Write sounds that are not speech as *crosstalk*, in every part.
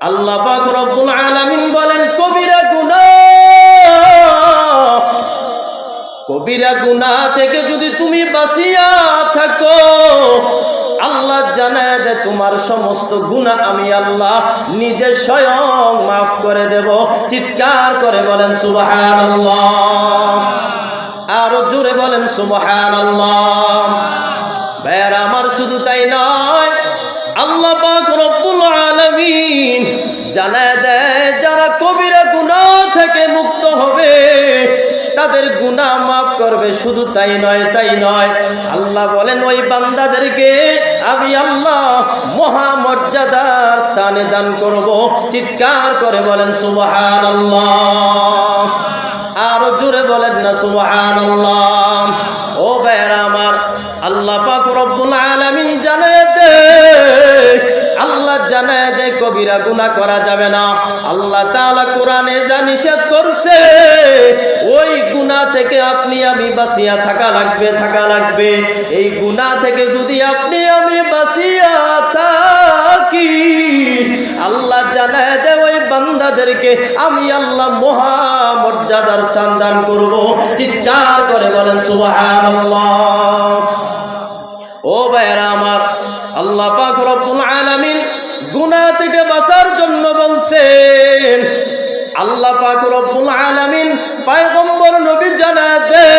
আল্লাহ পাক রব্বুল আলামিন বলেন, কবিরা গুনাহ। কবিরা গুনাহ থেকে যদি তুমি বাঁচিয়া থাকো, আল্লাহ জানায় দে তোমার সমস্ত গুনাহ আমি আল্লাহ নিজে স্বয়ং মাফ করে দেব। চিৎকার করে বলেন, সুবহানাল্লাহ। আরও জোরে বলেন, সুবহানাল্লাহ। ভাইয়ার, আমার শুধু শুধু তাই নয় তাই নয়। আল্লাহ বলেন, ওই বান্দাদেরকে আমি আল্লাহ মহামর্যাদার স্থানে দান করব। চিৎকার করে বলেন, সুবহানাল্লাহ। আরও জোরে বলেন না, সুবহানাল্লাহ। ও বেড়া আমার, আল্লাহ পাক রব্বুল আলামিন জানায় দে, আল্লাহ জানায় কবিরা গুনাহ করা যাবে না। আল্লাহ তাআলা কোরআনে যা নিষেধ করছে, ওই গুনাহ থেকে আপনি আমি বাঁচিয়া থাকা লাগবে থাকা লাগবে। এই গুনাহ থেকে যদি আপনি আমি বাঁচিয়া থাকি, আল্লাহ জানায় দে ওই বান্দাদেরকে, আমি আল্লাহ মহামর্যাদার স্থান দান করব। চিৎকার করে বলেন, সুবহানাল্লাহ। ও ভাইরা আমার, আল্লাহ রব্বুল আলামিন গুনাহ থেকে বাঁচার জন্য বলছেন আল্লাহ পাক রব্বুল আলামিন পয়গম্বর নবী জানা দে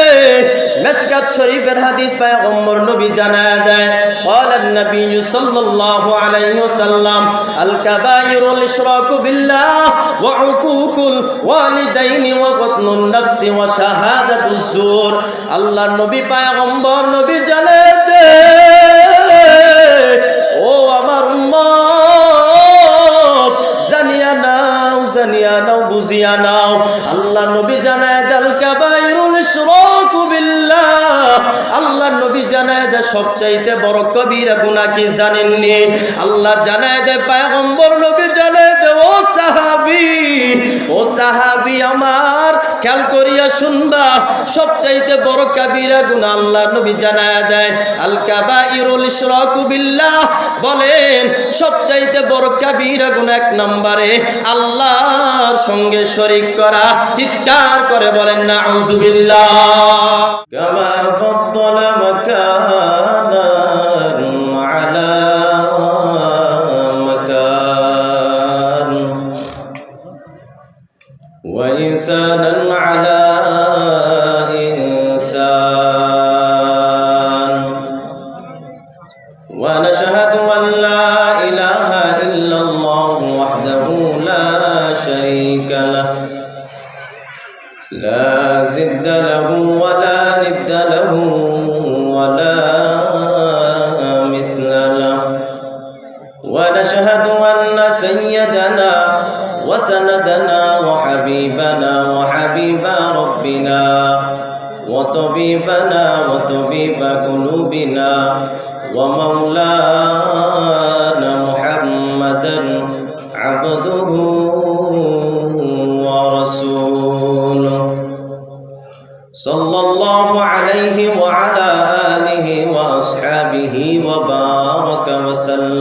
মিশকাত শরীফের হাদিস পয়গম্বর নবী জানা দেয় قال النبي صلى الله عليه وسلم الكبائر الاشراك بالله وعقوق الوالدين وقتل النفس وشهادة الزور আল্লাহ নবী পয়গম্বর নবী জানা সবচাইতে বড় কবিরা গুনাহ কি জানেননি? আল্লাহ জানায় দে পয়গম্বর নবী জানায় দে ও সাহাবী ও সাহাবী আমার, খেয়াল করিয়া শুনবা, সবচাইতে বড় কাবিরা গুনাহ আল্লাহ নবী জানায় দেয়। আল কাবাইরুল ইশরাকু বিল্লাহ বলেন, সবচাইতে বড় কাবিরা গুনাহ এক নম্বরে আল্লাহর সঙ্গে শরীক করা, চিৎকার করে বলেন না আউযুবিল্লাহ কামা ফাদ্দালা মাকানান ونشهد أن سيدنا وسندنا وحبيبنا وحبيب ربنا وطبيبنا وطبيب قلوبنا ومولانا محمدا عبده ورسوله. صلى الله عليه وعلى آله وأصحابه وبارك وسلم.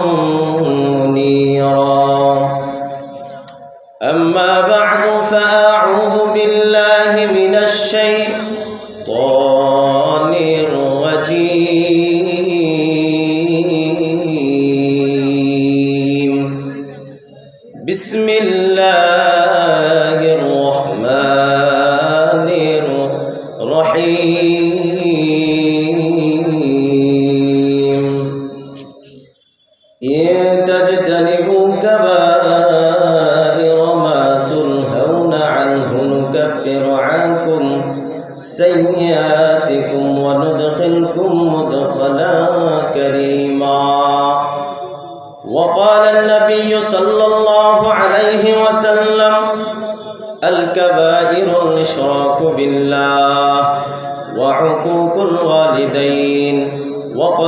أما بعد فأعوذ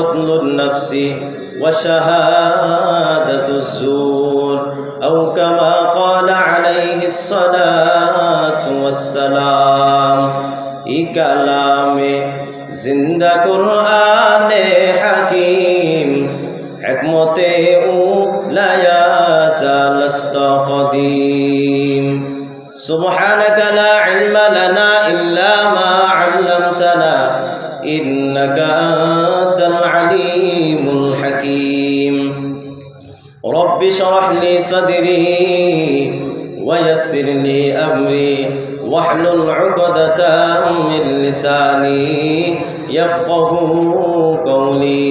وقتل النفس وشهادة الزور. أو كما قال عليه الصلاة والسلام كلام زند قرآن حكيم حكمته لا يزال قديم. سبحانك لا علم لنا إلا ما علمتنا إنك أنت ربي شرح لي صدري ويسر لي أمري. واحلل عقدة من لساني يفقه قولي.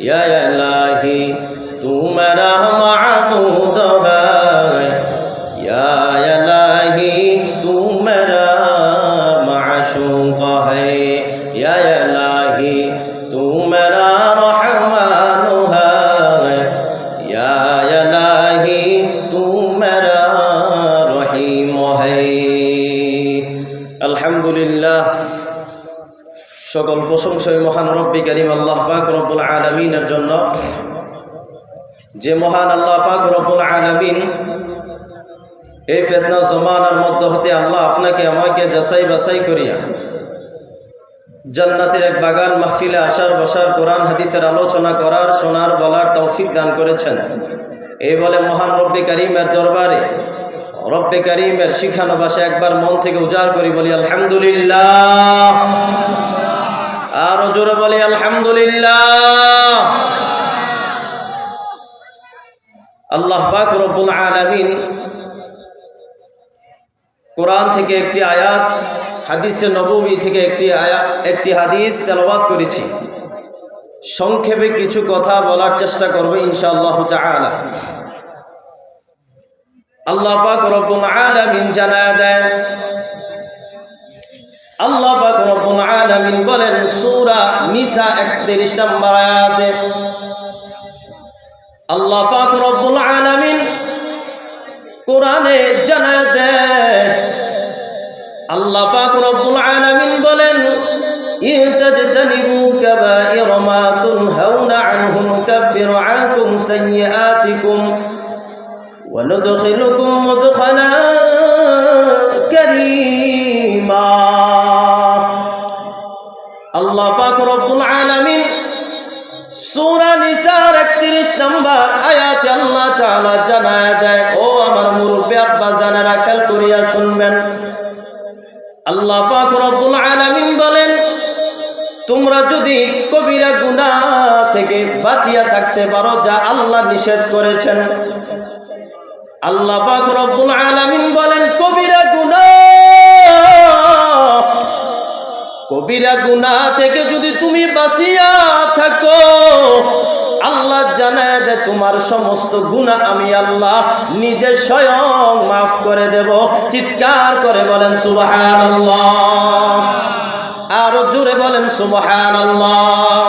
يا إلهي تمرا معبودها সকল প্রশংসায় মহান রব্বি করিম আল্লাহ পাক রব্বুল আলমিনের জন্য। যে মহান আল্লাহ পাক রব্বুল আলমিন এই ফেতনা জমানার মধ্যে হতে আল্লাহ আপনাকে, আমাকে যাচাই বাছাই করিয়া জান্নাতের এক বাগান মাহফিলে আসার, বসার, কোরআন হাদিসের আলোচনা করার, শোনার, বলার তৌফিক দান করেছেন। এই বলে মহান রব্বি করিমের দরবারে, রব্বে করিমের শিখানো বাসা একবার মন থেকে উজাড় করি, বলি আলহামদুলিল্লাহ। আরও জোরে বলে, আলহামদুলিল্লাহ। আল্লাহ পাক রব্বুল আলামিন কোরআন থেকে একটি আয়াত, হাদিসে নববী থেকে একটি আয়াত একটি হাদিস তেলাওয়াত করেছি। সংক্ষেপে কিছু কথা বলার চেষ্টা করব ইনশাআল্লাহ তাআলা। আল্লাহ পাক রব্বুল আলামিন জানায় দেন আল্লাহ পাক রব্বুল আলামিন বলেন সূরা নিসা 31 নম্বর আয়াতে আল্লাহ পাক রব্বুল আলামিন কোরআনে জানা দেন আল্লাহ পাক রব্বুল আলামিন বলেন ইহতাজতানিবু কাবাইর মা তুনহাউনা আনহু নুকাফিরু আনকুম সাইয়্যাতিকুম ওয়া নুদখিলুকুম মুদখালা কারীম আল্লাহ পাক রব্বুল আলামিন সূরা নিসার 31 নম্বর আয়াতে আল্লাহ তাআলা জানায় দেয়, ও আমার মুরব্বি আব্বা করিয়া শুনবেন। আল্লাহ পাক রব্বুল আলামিন বলেন, তোমরা যদি কবিরা গুনাহ থেকে বাঁচিয়া থাকতে পারো, যা আল্লাহ নিষেধ করেছেন। আল্লাহ পাক রব্বুল আলামিন বলেন, কবিরা কবিরা গুনাহ থেকে যদি তুমি বাঁচিয়া থাকো, আল্লাহ জানায় দে তোমার সমস্ত গুনাহ আমি আল্লাহ নিজে স্বয়ং মাফ করে দেব। চিৎকার করে বলেন, সুবহানাল্লাহ। আরও জোরে বলেন, সুবহানাল্লাহ।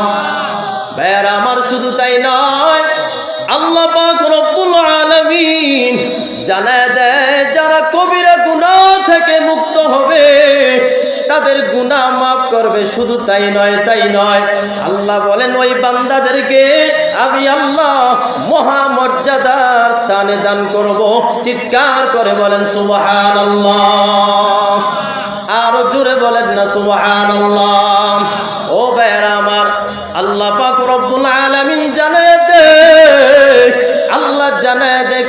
বের আমার শুধু তাই নয়, আল্লাহ রব্বুল আলামিন জানায় করবে শুধু তাই নয় তাই নয়। আল্লাহ বলেন, ওই বান্দাদেরকে আমি আল্লাহ মহামর্যাদার স্থানে দান করব। চিৎকার করে বলেন, সুবহানাল্লাহ। আরও জোরে বলেন না, সুবহানাল্লাহ। ও বেরা আমার, আল্লাহ পাক রব্বুল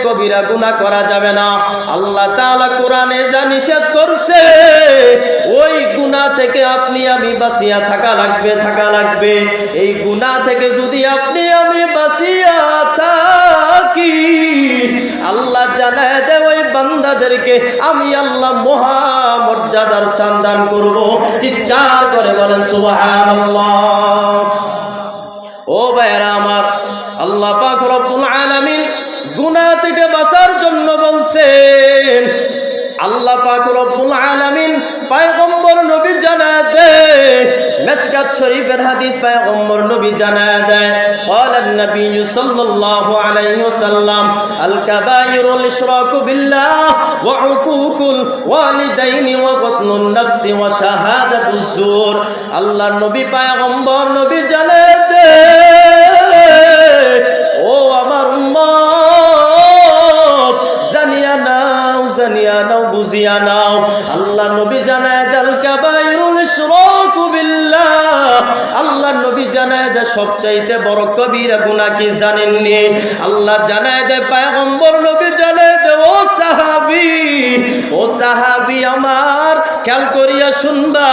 কবিরা গুনাহ করা যাবে না। আল্লাহ তাআলা কোরআনে যা নিষেধ করছে, ওই গুনাহ থেকে আপনি আমি বাঁচিয়া থাকা লাগবে থাকা লাগবে। এই গুনাহ থেকে যদি আপনি আমি বাঁচিয়া থাকি, আল্লাহ জানায় দে ওই বান্দাদেরকে আমি আল্লাহ মহা মর্যাদার স্থান দান করব। চিৎকার করে বলেন, সুবহানাল্লাহ। মিরাজ শরীফের হাদিস পায়গম্বর নবী জানায় দেয়, ক্বালান নবী সাল্লাল্লাহু আলাইহি ওয়াসাল্লাম আল কাবায়িরুল ইশরাকু বিল্লাহ ওয়া উকুকুল ওয়ালিদাইনি ওয়া গতনুন নাফসি ওয়া শাহাদাতুজ জুর আল্লাহর নবী পায়গম্বর নবী জানায় দেয়, ও আমার উম্মত, জানিয়া নাও জানিয়া নাও, বুঝিয়া নাও। আল্লাহ নবী জানায় দাল কাবাইরুল ইশরাকু বিল্লাহ আল্লাহ নবী জানায় দে সবচাইতে বড় কবিরা গুনাহ কি জানেননি? আল্লাহ জানায় দে পয়গম্বর নবী জানায় দে ও সাহাবী ও সাহাবী আমার, খেয়াল করিয়া শুনবা,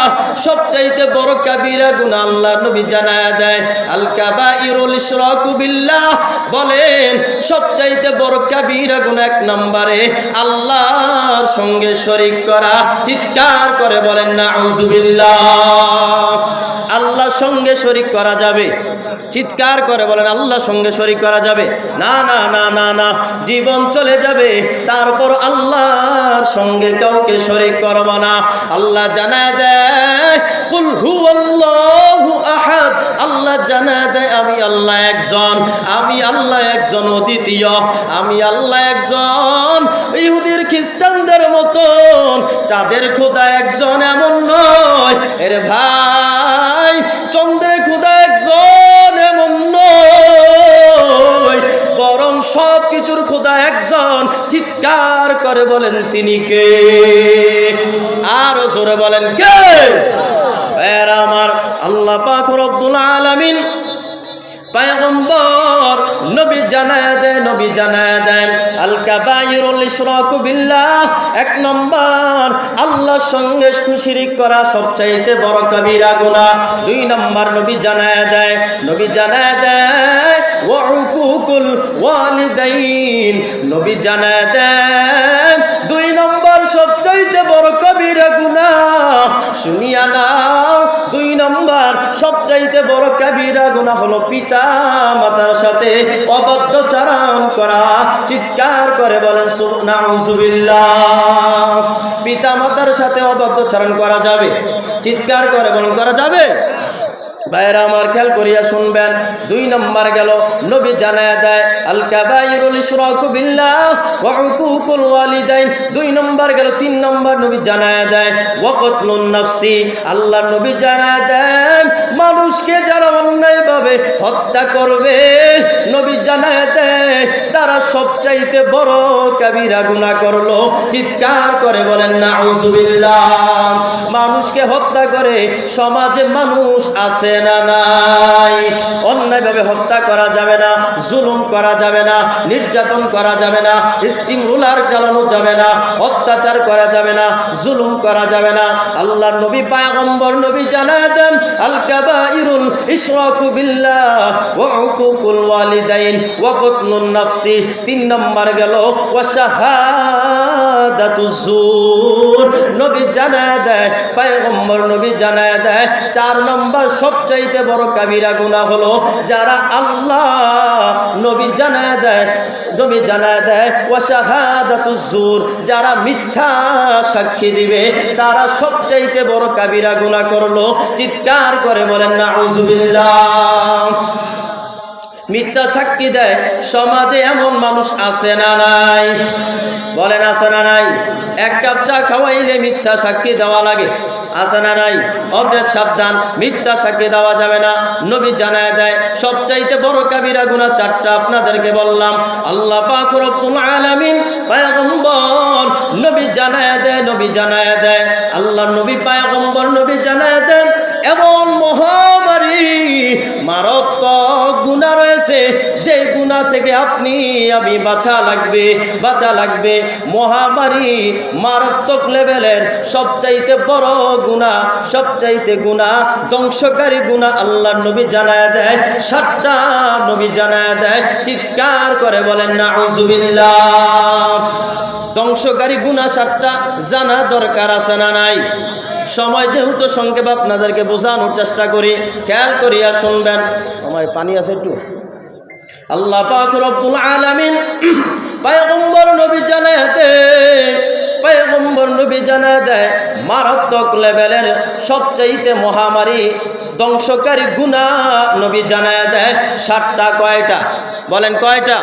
সবচাইতে বড় কবিরা গুনাহ আল্লাহ নবী জানায় দেয় আল কাবাইরুল ইশরাকু বিল্লাহ। বলেন, সবচাইতে বড় কবিরা গুনাহ এক নম্বরে আল্লাহর সঙ্গে শরিক করা, চিৎকার করে বলেন না আল্লাহর সঙ্গে শরিক করা যাবে। চিৎকার করে বলেন, আল্লাহর সঙ্গে শরিক করা যাবে? না না না না না, জীবন চলে যাবে। তারপর আল্লাহর সঙ্গে কাউকে শরিক করব না। আল্লাহ জানা দেয়, কুল হু আল্লাহু আহাদ। আল্লাহ জানা দেয়, আমি আল্লাহ একজন, আমি আল্লাহ একজন অদ্বিতীয়, আমি আল্লাহ একজন ইহুদির খ্রিস্টানদের মতন। চাঁদের খোদা একজন এমন নয়, এর ভাই চন্দ্রের খুদা একজন এমন নয়, বরং সব কিছুর খুদা একজন। চিৎকার করে বলেন তিনি কে? আরও জোরে বলেন কে? আমার আল্লাহ রব্বুল আলামিন পয়গম্বর, নবী জানায় দেয়, নবী জানায় দেন আল কাবাইরুল ইশরাকু বিল্লাহ, এক নম্বর, আল্লাহর সঙ্গে শিরিক করা সবচাইতে বড় কবিরা গুনাহ। দুই নম্বর, নবী জানায় দেয়, নবী জানায় দেয় ওয়া উকুকুল ওয়ালিদাইন। নবী জানায় দেয়, দুই নম্বর সবচাইতে বড় কবিরা গুনাহ। শুনিয়া দুই নম্বর সবচাইতে বড় কাবিরা গুণা হলো পিতা মাতার সাথে অবদ্ধ চারণ করা, চিৎকার করে বলেন পিতা মাতার সাথে অবদ্ধ চারণ করা যাবে, চিৎকার করে বলেন, করা যাবে? বাইরে আমার খেয়াল করিয়া শুনবেন, দুই নম্বর গেল, নবী জানায় দেয় আল কাবাইরুল ইশরাকু বিল্লাহ ওয়া উকুকুল ওয়ালিদাইন। দুই নম্বর গেল, তিন নম্বর নবী জানায় দেয় ওয়া কতলুন নাফসি। আল্লাহ নবী জানায় দেন, মানুষকে যারা অন্যায়ভাবে হত্যা করবে, নবী জানায় দেয়, তারা সবচাইতে বড় কাবিরা গুনাহ করল। চিৎকার করে বলেন নাউজুবিল্লাহ মানুষকে হত্যা করে সমাজে মানুষ আছে না নাই? অন্যায়ভাবে হত্যা করা যাবে না, জুলুম করা যাবে না, নির্যাতন করা যাবে না স্টিম রুলার চালানো যাবে না, অত্যাচার করা যাবে না, জুলুম করা যাবে না। আল্লাহ নবী পায়গম্বর নবী জানায় দেন আল কাবাইরুল ইশরাকু বিল্লাহ ওয়া উকুকুল ওয়ালিদাইন ওয়া কতলুন নাফসি। তিন নম্বর গেল, ওয়া শাহাদাতু জুর নবী জানায় দেয়, পায়গম্বর নবী জানায় দেয়, চার নম্বর সবচাইতে বড় কাবিরা গুনাহ হলো যারা আল্লাহ নবী জানায় দেয়, নবী জানায় দেয় ও শাহাদাতুজ জুর যারা মিথ্যা সাক্ষী দিবে, তারা সবচাইতে বড় কাবিরা গুনাহ করল। চিৎকার করে বলেন, নাউজুবিল্লাহ। মিথ্যা সাক্ষী দেয়, সমাজে এমন মানুষ আছে না নাই? বলেন, আছে না নাই? এক কাপ চা খাওয়াইলে মিথ্যা সাক্ষী দেওয়া লাগে। আছে না নাই? অতএব সাবধান, মিথ্যা সাক্ষী দেওয়া যাবে না। নবী জানায় দেয়, সবচাইতে বড় কাবিরা গুণা চারটা, আপনাদেরকে বললাম, আল্লাহ পাক রব্বুল আলামিন পয়গম্বর নবী জানায় দেয়, নবী জানায় দেয়। আল্লাহ নবী পায়গম্বর নবী জানায় দেন, এমন মহামারী গুণা থেকে আপনি, আমি বাঁচা লাগবে বাঁচা লাগবে। মহামারী মারাত্মক লেভেলের সবচাইতে বড় গুণা, সবচাইতে গুণা, ধ্বংসকারী গুণা আল্লাহ নবী জানায় দেয়, সাতটা নবী জানায় দেয়, চিৎকার করে বলেন না ধ্বংসকারী গুণা সাতটা, জানা দরকার আছে না নাই? সময় যেহেতু সংক্ষেপ আপনাদেরকে বোঝানোর চেষ্টা করি, খেয়াল করিয়া শুনবেন। আমার পানি আছে একটু? আল্লাহ পাক রব্বুল আলামিন পয়গম্বর নবী জানায় পয়গম্বর নবী জানায় দেয় মারাত্মক লেভেলের সবচাইতে মহামারী ধ্বংসকারী গুণা নবী জানায় দেয়, সাতটা, কয়টা? বলেন কয়টা?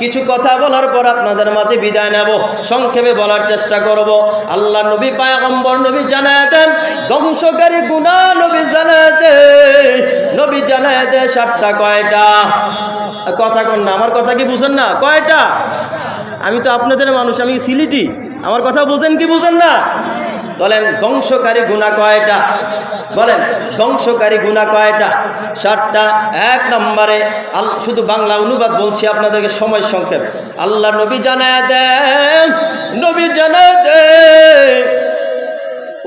কিছু কথা বলার পর আপনাদের মাঝে বিদায় নেব, সংক্ষেপে বলার চেষ্টা করব। আল্লাহ নবী, পায়গম্বর নবী জানায় দেন, ধ্বংসকারী গুণা নবী জানায় দে নবী জানায় দে সাতটা, কয়টা? কথা কন না, আমার কথা কি বুঝেন না? কয়টা? আমি তো আপনাদের মানুষ, আমি সিলিটি। আমার কথা বুঝেন কি বুঝেন না? বলেন, ধ্বংসকারী গুণা কয়টা? বলেন, ধ্বংসকারী গুণা কয়টা? সাতটা এক নম্বরে শুধু বাংলা অনুবাদ বলছি আপনাদেরকে, সময় সংক্ষেপ। আল্লাহ নবী জানায় দেন, নবী জানায় দেন,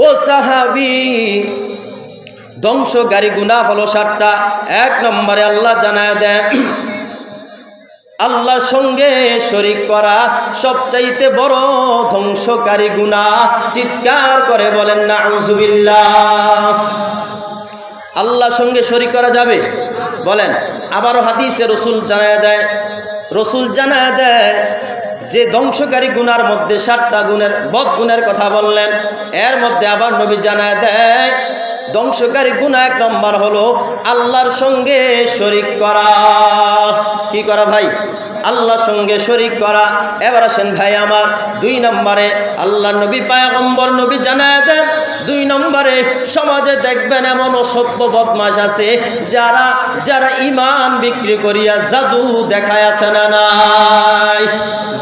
ও সাহাবি, ধ্বংসকারী গুণা হলো সাতটা এক নম্বরে আল্লাহ জানায় দেন আল্লাহর সঙ্গে শরিক করা সবচাইতে বড় ধ্বংসকারী গুণা চিৎকার করে বলেন না আউজুবিল্লাহ আল্লাহর সঙ্গে শরিক করা যাবে? বলেন, আবারও হাদিসে রসুল জানায় দেয়, রসুল জানায় দেয়, যে ধ্বংসকারী গুনার মধ্যে সাতটা গুণের, বদ গুণের কথা বললেন। এর মধ্যে আবার নবী জানায় দেয় ধ্বংসকারী গুণা এক নম্বর হলো আল্লাহর সঙ্গে শরিক করা। কি করা ভাই? আল্লাহর সঙ্গে শরিক করা। এবার আসেন ভাই আমার, দুই নম্বরে আল্লাহ নবী পায়গম্বর নবী জানায় দেন। দুই নম্বরে সমাজে দেখবেন এমন অসভ্য বদমাস আছে, যারা যারা ইমান বিক্রি করিয়া জাদু দেখায় আছে না নাই?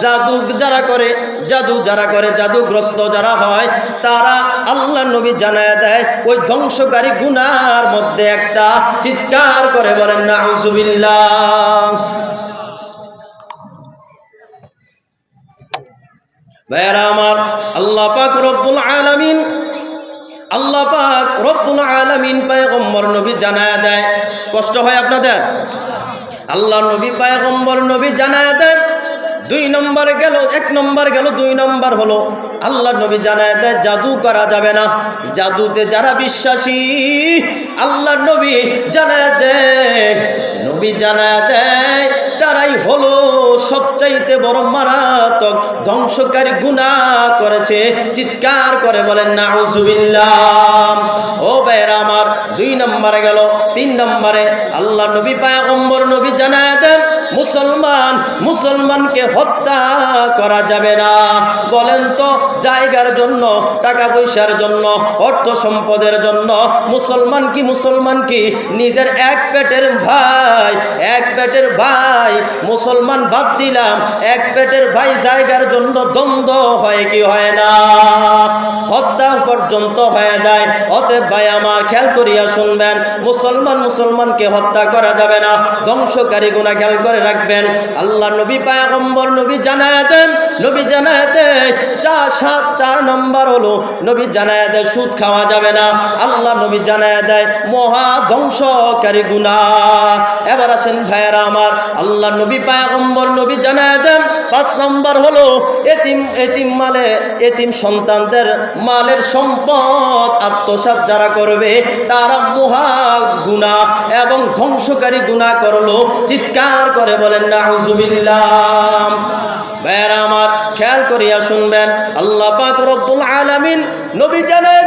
জাদু যারা করে, জাদু যারা করে, জাদুগ্রস্ত যারা হয়, তারা আল্লাহ নবী জানায় দেয়। ওই ধ্বংসকারী গুনার মধ্যে একটা চিৎকার করে বলেন না আউজুবিল্লাহ ভাইয়ারা আমার, আল্লাহ পাক রব্বুল আলামিন, আল্লাহ পাক রব্বুল আলামিন পায়গম্বর নবী জানায় দেয়। কষ্ট হয় আপনাদের? আল্লাহ নবী পায়গম্বর নবী জানায় দেয়। দুই নম্বর গেল, এক নম্বর গেল, দুই নম্বর হলো, আল্লাহ নবী জানায় দেয়, জাদু করা যাবে না। জাদুতে যারা বিশ্বাসী, আল্লাহ নবী জানায় দেয়। নবী জানায় দেয়, তারাই হলো সবচাইতে বড় মারাত্মক ধ্বংসকারী গুণা করেছে, চিৎকার করে বলেন না ও বের আমার, দুই নম্বরে গেল, তিন নম্বরে আল্লাহ নবী পায়ম্বর নবী জানায় দেন মুসলমান, মুসলমানকে হত্যা করা যাবে না। বলেন তো, জায়গার জন্য, টাকা পয়সার জন্য, অর্থ সম্পদের জন্য, মুসলমান কি মুসলমান কি? নিজের এক পেটের ভাই, এক পেটের ভাই, মুসলমান বাদ দিলাম, এক পেটের ভাই জায়গার জন্য দ্বন্দ্ব হয় কি হয় না? হত্যা পর্যন্ত হয়ে যায়। অতএব ভাই আমার খেয়াল করিয়া শুনবেন, মুসলমান মুসলমানকে হত্যা করা যাবে না। ধ্বংসকারী গুণা খেয়াল করে রাখবেন। আল্লাহ নবী পায়গম্বর, নবী জানায় নবী জানায় দেয় চার সাত, চার নম্বর হলো, নবী জানায় দেয় সুদ খাওয়া যাবে না। আল্লাহ নবী জানায় দেয়, মহা ধ্বংসকারী গুণা এবার আসেন ভাইয়েরা আমার, আল্লাহ নবী পায়গম্বর, নবী জানায় দেন পাঁচ নম্বর হলো, এতিম এতিম মালে, এতিম সন্তানদের মালের সম্পদ আত্মসাৎ যারা করবে, তারা মহা গুণা এবং ধ্বংসকারী গুণা করল, চিৎকার করে বলেন না হুজুবিল্লাম আমার, খেয়াল করিয়া শুনবেন, আল্লাহ পাক রব্বুল আলামিন নবী জানায়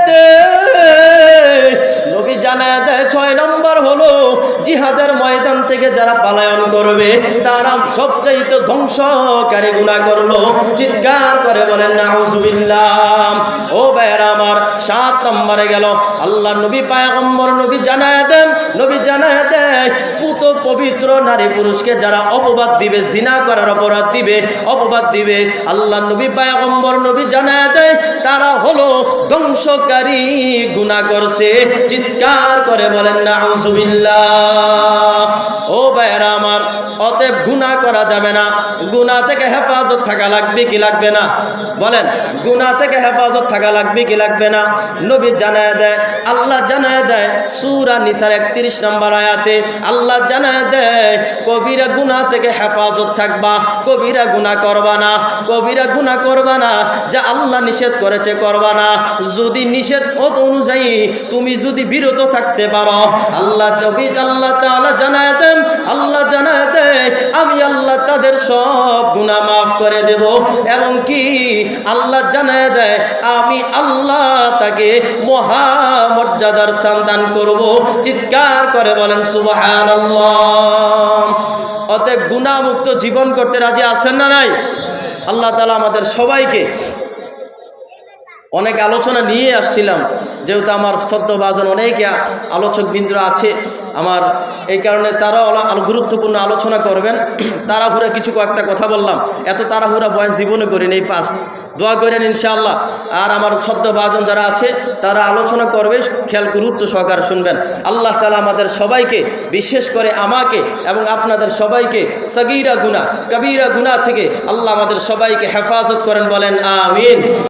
নবী জানায় ছয় নম্বর হলো জিহাদের ময়দান থেকে যারা পালায়ন করবে, তারা সবচাইতে ধ্বংসকারী গুণা করল। চিৎকার করে বলেন, নাউজুবিল্লাহ। ও ভাইয়েরা আমার, সাত নম্বরে গেল। আল্লাহ নবী, পায়গম্বর নবী জানায় দেন, নবী জানায় দেয়, পুত পবিত্র নারী পুরুষকে যারা অপবাদ দিবে, জিনা করার অপরাধ দিবে, অপবাদ দিবে, আল্লাহ নবী, পায়গম্বর নবী জানায় দেয়, তারা হলো ধ্বংসকারী গুণা করছে। চিৎকার করে বলেন না ও ভাইয়েরা আমার, অতএব গুণা করা যাবে না। গুণা থেকে হেফাজত থাকা লাগবে কি লাগবে না? বলেন গুণা থেকে হেফাজত থাকা লাগবে কি লাগবে না? নবী জানায় দেয়, আল্লাহ জানায় দেয়, সুরা নিসার একত্রিশ নম্বর আয়াতে, আল্লাহ জানায় দেয়, কবিরা গুণা থেকে হেফাজত থাকবা, কবিরা গুণা করবা না, কবিরা গুণা করবা না, যা আল্লাহ নিষেধ করেছে করবা না। যদি নিষেধ অনুযায়ী তুমি যদি বিরত থাকতে পারো, আল্লাহ নবী আল্লাহ তাআলা জানায় দেন, আল্লাহ জানায় দেয়, আমি আল্লাহ তাদের সব গুনাহ মাফ করে দেব। এবং কি? আল্লাহ জানায় দেয়, আমি আল্লাহ তাকে মহামর্যাদার স্থান দান করব। চিৎকার করে বলেন সুবাহান অতএব গুণামুক্ত জীবন করতে রাজি আসেন না নাই? আল্লাহ তালা আমাদের সবাইকে অনেক আলোচনা নিয়ে আসছিলাম, যেহেতু আমার সদ্যভাজন অনেক আলোচক বিন্দুরা আছে, আমার এই কারণে তারাও গুরুত্বপূর্ণ আলোচনা করবেন। *clears throat* তাড়াহুড়া কিছু কয়েকটা কথা বললাম। এত তাড়াহুড়া বয়স জীবনে করিনি, এই ফার্স্ট দোয়া করেন ইনশাআল্লাহ। আর আমার সদ্যভাজন যারা আছে, তারা আলোচনা করবে খেয়াল গুরুত্ব সহকারে শুনবেন। আল্লাহ তালা আমাদের সবাইকে, বিশেষ করে আমাকে এবং আপনাদের সবাইকে সগিরা গুণা কবিরা গুণা থেকে আল্লাহ আমাদের সবাইকে হেফাজত করেন বলেন, আমিন।